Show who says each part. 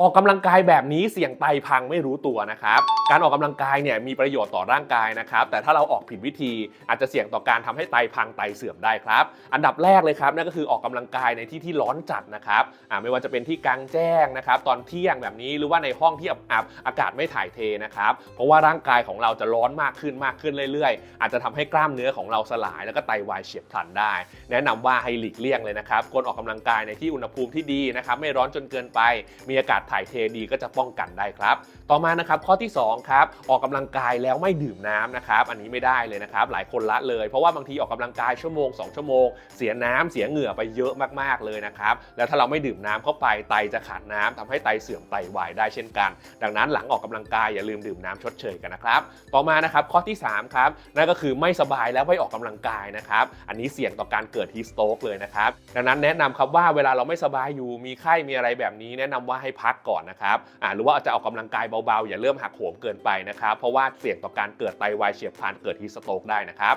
Speaker 1: ออกกำลังกายแบบนี้เสี่ยงไตพังไม่รู้ตัวนะครับ การออกกำลังกายเนี่ยมีประโยชน์ต่อร่างกายนะครับ แต่ถ้าเราออกผิดวิธีอาจจะเสี่ยงต่อการทำให้ไตพังไตเสื่อมได้ครับ อันดับแรกเลยครับนั่นก็คือออกกำลังกายในที่ที่ร้อนจัดนะครับไม่ว่าจะเป็นที่กลางแจ้งนะครับ ตอนเที่ยงแบบนี้หรือว่าในห้องที่อับอากาศไม่ถ่ายเทนะครับ เพราะว่าร่างกายของเราจะร้อนมากขึ้นมากขึ้นเรื่อยๆ อาจจะทำให้กล้ามเนื้อของเราสลาย แล้วก็ไตวายเฉียบพลันได้ แนะนำว่าให้หลีกเลี่ยงเลยนะครับควรออกกำลังกายในที่อุณหภูมิที่ดีนะครับไม่ร้อนจนเกินไปมีอากาศถ่ายเทดีก็จะป้องกันได้ครับ ต่อมานะครับข้อที่2ครับออกกำลังกายแล้วไม่ดื่มน้ำนะครับอันนี้ไม่ได้เลยนะครับหลายคนละเลย เพราะว่าบางทีออกกำลังกายชั่วโมง 2 ชั่วโมง เสียน้ำเสียเหงื่อไปเยอะมากๆเลยนะครับแล้วถ้าเราไม่ดื่มน้ำเข้าไปไตจะขาดน้ำทำให้ไตเสื่อมไตวายได้เช่นกัน ดังนั้นหลังออกกำลังกายอย่าลืมดื่มน้ำชดเชยกันนะครับต่อมานะครับข้อที่3ครับนั่นก็คือไม่สบายแล้วไม่ออกกำลังกายนะครับอันนี้เสี่ยงต่อการเกิดฮีสโตกเลยนะครับดังนั้นแนะนำครับว่าเวลาเราไม่สบายอยู่มีไข้มีอะไรแบบนี้ แนะนำว่าให้พักก่อนนะครับหรือว่าอาจจะออกกำลังกายเบาๆ อย่าเริ่มหักโหมเกินไปนะครับ เพราะว่าเสี่ยงต่อการเกิดไตวายเฉียบพลันเกิดฮีสโตกได้นะครับ